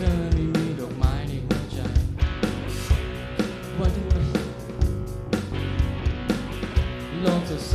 เธอไม่มีดอกไม้ในหัวใจวันโลกสดใส